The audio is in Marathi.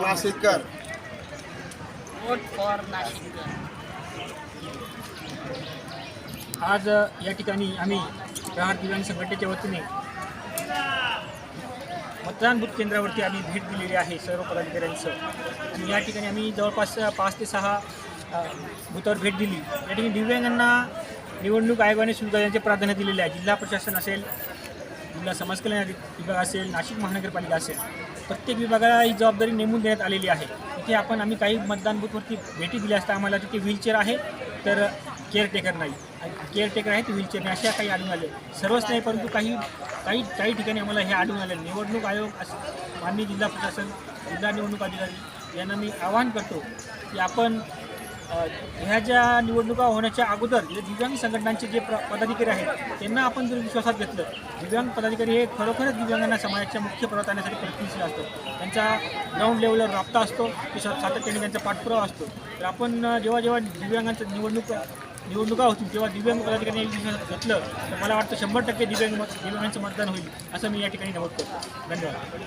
नाशिककर वोट फॉर नाशिककर आज या ठिकाणी आम्ही प्रहार दिव्यांग संघटनेच्या वतीने मतदान बूथ केंद्रावरती आम्ही भेट दिलेली आहे सर्व पदाधिकाऱ्यांचं. आणि या ठिकाणी आम्ही जवळपास पाच ते सहा बूथावर भेट दिली. या ठिकाणी दिव्यांगांना निवडणूक आयोगाने सुविधांचे प्राधान्य दिलेले आहे. जिल्हा प्रशासन असेल जिल्हा समाज कल्याण विभाग असेल नाशिक महानगरपालिका असेल प्रत्येक विभागाला ही जबाबदारी नेमून देण्यात आलेली आहे. इथे आपण आम्ही काही मतदान बूथवरती भेटी दिल्या असता आम्हाला तिथे व्हीलचेअर आहे तर केअरटेकर नाही. केअरटेकर आहे ते व्हीलचेअर नाही अशा काही आढळून आले. सर्वच नाही परंतु काही काही काही ठिकाणी आम्हाला हे आढळून आले. निवडणूक आयोग माननीय जिल्हा प्रशासन जिल्हा निवडणूक अधिकारी यांना मी आवाहन करतो की आपण ह्या ज्या निवडणुका होण्याच्या अगोदर जे दिव्यांग संघटनांचे जे प्र पदाधिकारी आहेत त्यांना आपण जर विश्वासात घेतलं दिव्यांग पदाधिकारी हे खरोखरच दिव्यांगांना समाजाच्या मुख्य प्रवाहात आणण्यासाठी प्रयत्नशील असतात. त्यांचा ग्राउंड लेवलवर राबता असतो ते सातत्याने त्यांचा पाठपुरावा असतो. तर आपण जेव्हा जेव्हा दिव्यांगांचं निवडणूक निवडणुका होतील तेव्हा दिव्यांग पदाधिकाऱ्यांनी विश्वासात घेतलं तर मला वाटतं शंभर टक्के दिव्यांग दिव्यांगांचं मतदान होईल असं मी या ठिकाणी नमूद करतो. धन्यवाद.